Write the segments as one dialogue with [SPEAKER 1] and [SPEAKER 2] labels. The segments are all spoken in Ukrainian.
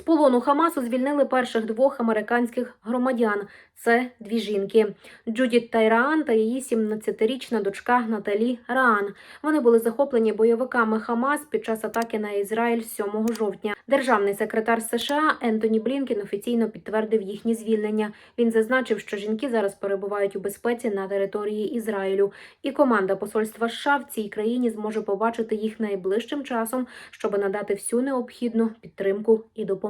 [SPEAKER 1] З полону Хамасу звільнили перших двох американських громадян. Це дві жінки Джудіт Тайраан та її 17-річна дочка Наталі Раан. Вони були захоплені бойовиками Хамас під час атаки на Ізраїль 7 жовтня. Державний секретар США Ентоні Блінкен офіційно підтвердив їхнє звільнення. Він зазначив, що жінки зараз перебувають у безпеці на території Ізраїлю, і команда посольства США в цій країні зможе побачити їх найближчим часом, щоб надати всю необхідну підтримку і допомогу.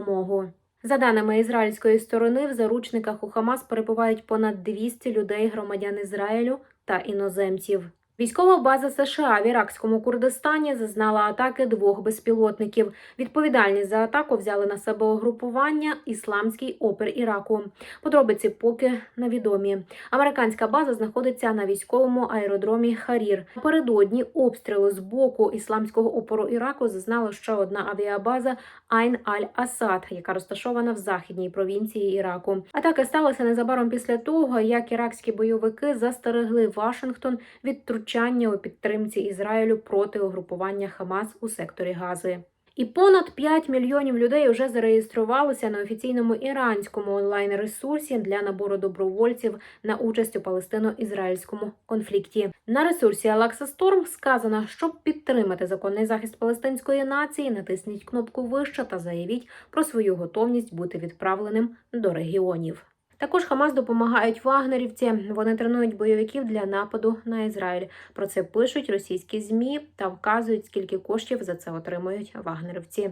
[SPEAKER 1] За даними ізраїльської сторони, в заручниках у Хамас перебувають понад 200 людей, громадян Ізраїлю та іноземців. Військова база США в іракському Курдистані зазнала атаки двох безпілотників. Відповідальність за атаку взяли на себе угрупування Ісламський опір Іраку. Подробиці поки невідомі. Американська база знаходиться на військовому аеродромі Харір. Напередодні обстрілу з боку ісламського опору Іраку зазнала ще одна авіабаза Айн Аль-Асад, яка розташована в західній провінції Іраку. Атака сталася незабаром після того, як іракські бойовики застерегли Вашингтон від втручання у підтримці Ізраїлю проти угрупування Хамас у секторі Гази. І понад 5 мільйонів людей вже зареєструвалися на офіційному іранському онлайн-ресурсі для набору добровольців на участь у палестино-ізраїльському конфлікті. На ресурсі Alexa Storm сказано, щоб підтримати законний захист палестинської нації, натисніть кнопку вище та заявіть про свою готовність бути відправленим до регіонів. Також Хамас допомагають вагнерівці. Вони тренують бойовиків для нападу на Ізраїль. Про це пишуть російські змі та вказують, скільки коштів за це отримують вагнерівці.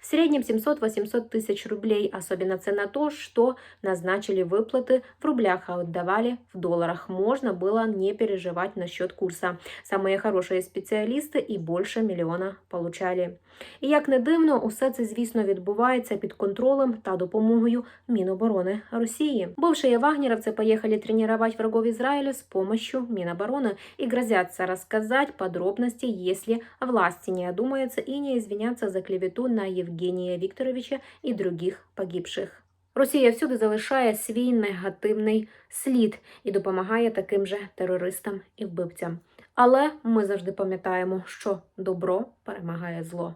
[SPEAKER 1] В среднем 700-800 тысяч рублей, особенно цена то, что назначили выплаты в рублях, а отдавали в долларах. Можно было не переживать насчет курса. Самые хорошие спеціалісти і більше мільйона получали. І як не дивно, усе це, звісно, відбувається під контролем та допомогою Міноборони Росії. Бывшие вагнеровцы поехали тренировать врагов Израиля с помощью Минобороны и грозятся рассказать подробности, если власти не одумаются и не извинятся за клевету на Євгенія Вікторовича і других погибших. Росія всюди залишає свій негативний слід і допомагає таким же терористам і вбивцям. Але ми завжди пам'ятаємо, що добро перемагає зло.